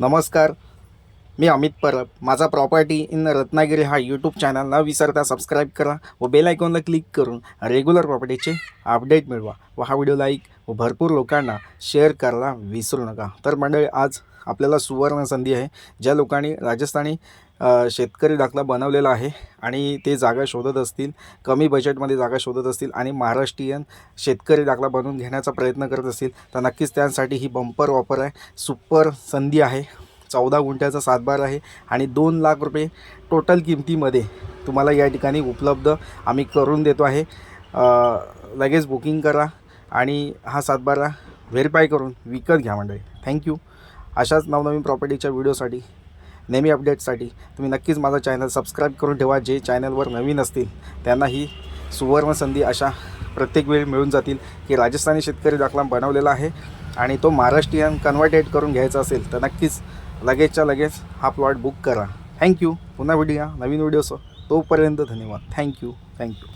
नमस्कार. मी अमित परब. माझा property in Ratnagiri हा यूट्यूब चॅनल न विसरता सबस्क्राईब करा व बेल आयकॉनला क्लिक करून रेग्युलर प्रॉपर्टीचे अपडेट मिळवा व हा व्हिडिओ लाईक व भरपूर लोकांना शेअर करायला विसरू नका. तर मंडळी आज आपल्याला सुवर्ण संधी आहे. ज्या लोकांनी राजस्थानी शेतकरी दाखला बनवलेला आहे आणि ते जागा शोधत असतील कमी बजेटमध्ये जागा शोधत असतील आणि महाराष्ट्रीयन शेतकरी दाखला बनवून घेण्याचा प्रयत्न करत असतील तर नक्कीच त्यांसाठी ही बंपर ऑफर आहे. सुपर संधी आहे. चौदा गुंठ्याचा सातबार आहे आणि दोन लाख रुपये टोटल किमतीमध्ये तुम्हाला या ठिकाणी उपलब्ध आम्ही करून देतो आहे. लगेच बुकिंग करा आणि हा सातबारा व्हेरीफाय करून विकत घ्या मंडळी. थँक्यू अशाच नवनवीन प्रॉपर्टीच्या व्हिडिओसाठी नेहमी अपडेटसाठी तुम्ही नक्कीच माझा चॅनल सबस्क्राईब करून ठेवा जे चॅनलवर नवीन असतील त्यांना ही सुवर्ण संधी अशा प्रत्येक वेळी मिळून जातील की राजस्थानी शेतकरी दाखला बनवलेला आहे आणि तो महाराष्ट्रीयन कन्व्हर्टेड करून घ्यायचा असेल तर नक्कीच लगेचच्या लगेच हा प्लॉट बुक करा. थँक्यू पुन्हा भेटूया नवीन व्हिडिओसह तोपर्यंत धन्यवाद. Thank you thank you